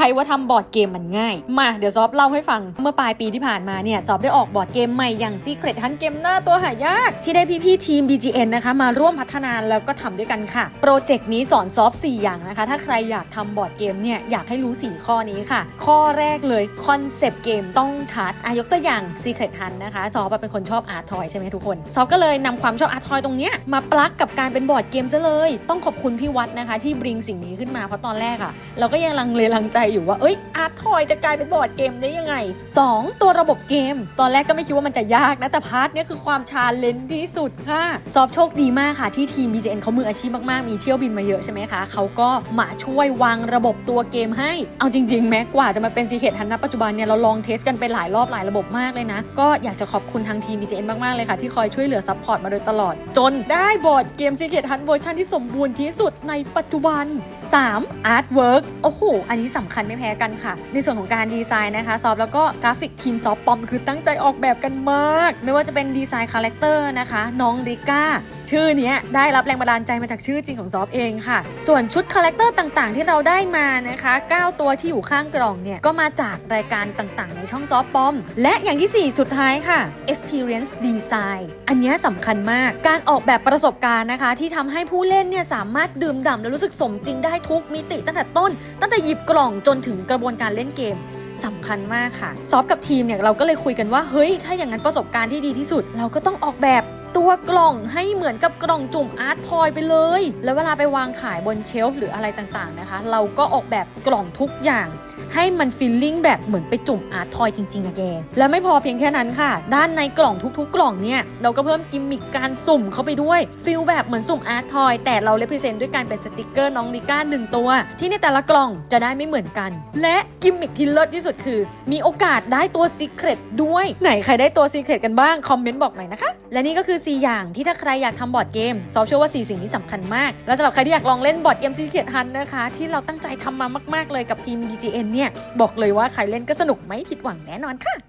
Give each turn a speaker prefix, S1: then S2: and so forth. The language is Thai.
S1: ใครว่าทำบอร์ดเกมมันง่าย มาเดี๋ยวซอฟเล่าให้ฟัง เมื่อปลายปีที่ผ่านมาเนี่ยซอฟได้ออกบอร์ดเกมใหม่อย่าง Secret Hunt เกมหน้าตัวหายาก ที่ได้พี่ๆทีม BGN นะคะมาร่วมพัฒนาแล้วก็ทำด้วยกันค่ะ โปรเจกต์นี้สอนซอฟ4อย่างนะคะ ถ้าใครอยากทำบอร์ดเกมเนี่ยอยากให้รู้ 4 ข้อนี้ค่ะ ข้อแรกเลยคอนเซปต์เกมต้องชัดอายกตัวอย่าง Secret Hunt นะคะซอฟเป็นคนชอบอาร์ทอยใช่ไหมทุกคนซอฟก็เลยนำความชอบอาร์ทอยตรงเนี้ยมาปลักกับการเป็นบอร์ดเกมซะเลย ต้องขอบคุณพี่วัดนะคะ ที่บริงสิ่งนี้ขึ้นมาเพราะตอนแรกอะเราก็ยังลังเลลังใจอยู่ว่า เอ้ยอาร์ตทอยจะกลายเป็นบอร์ดเกมได้ยังไง 2. ตัวระบบเกม ตอนแรกก็ไม่คิดว่ามันจะยากนะ แต่พาร์ทเนี้ยคือความชาเลนจ์ที่สุดค่ะ ซอฟโชคดีมากค่ะ ที่ทีม BJN เขามืออาชีพมาก ๆ มีเที่ยวบินมาเยอะใช่ไหมคะ เขาก็มาช่วยวางระบบตัวเกมให้ เอาจริง ๆ แม้กว่าจะมาเป็นซีเคทฮันณปัจจุบันเนี่ยเราลองเทสกันไปหลายรอบหลายระบบมากเลยนะ ก็อยากจะขอบคุณทางทีม BJN มาก ๆ เลยค่ะ ที่คอยช่วยเหลือซัพพอร์ตมาโดยตลอด จนได้บอร์ดเกมซีเคทฮันเวอร์ชันที่สมบูรณ์ที่สุดในปัจจุบัน 3. Artwork โอ้โหอันนี้สำคัญไม่แพ้กันค่ะ ในส่วนของการดีไซน์นะคะ ซอฟแล้วก็กราฟิกทีมซอฟปอม คือตั้งใจออกแบบกันมาก ไม่ว่าจะเป็นดีไซน์คาแรคเตอร์นะคะ น้องริก้า ชื่อเนี้ยได้รับแรงบันดาลใจมาจากชื่อจริงของซอฟเองค่ะ ส่วนชุดคาแรคเตอร์ต่างๆ ที่เราได้มานะคะ 9 ตัวที่อยู่ข้างกล่องเนี่ย ก็มาจากรายการต่างๆ ในช่องซอฟปอม และอย่างทีสี่ 4 สุดท้ายค่ะ experience design อันนี้สำคัญมาก การออกแบบประสบการณ์นะคะ ที่ทำให้ผู้เล่นเนี่ยสามารถดื่มด่ำและรู้สึกสมจริงได้ทุกมิติตั้งแต่ต้น ตั้งแต่หยิบกล่องจนถึงกระบวนการเล่นเกมสำคัญมากค่ะ ซอฟกับทีมเนี่ยเราก็เลยคุยกันว่า เฮ้ย ถ้าอย่างนั้นประสบการณ์ที่ดีที่สุด เราก็ต้องออกแบบตัวกล่องให้เหมือนกับกล่องจุ่มอาร์ตทอยไปเลย แล้วเวลาไปวางขายบนเชลฟ์หรืออะไรต่างๆนะคะ เราก็ออกแบบกล่องทุกอย่าง ให้มันฟีลลิ่งแบบเหมือนไปจุ่มอาร์ตทอยจริงๆอะแก และไม่พอเพียงแค่นั้นค่ะ ด้านในกล่องทุกๆ กล่องเนี่ย เราก็เพิ่มกิมมิคการสุ่มเข้าไปด้วยฟีลแบบเหมือนสุ่มอาร์ตทอยแต่เราเล p เซนต์ด้วยการเป็นสติกเกอร์น้องลิก้าหนึ่งตัว ที่ในแต่ละกล่องจะได้ไม่เหมือนกัน และกิมมิคที่เลิศที่สุดคือ มีโอกาสได้ตัวซีเครตด้วยไหนใครได้ตัวซีเครตกันบ้างคอมเมนต์บอกหน่อยนะคะและนี่ก็คือ4 อย่างที่ถ้าใครอยากทำบอร์ดเกมซอฟเชื่อว่า 4 สิ่งนี้สำคัญมาก และสำหรับใครที่อยากลองเล่นบอร์ดเกมซีเครตฮันนะคะ ที่เราตั้งใจทำมามาก ๆ เลยกับทีม BGN เนี่ยบอกเลยว่าใครเล่นก็สนุกไม่ผิดหวังแน่นอนค่ะ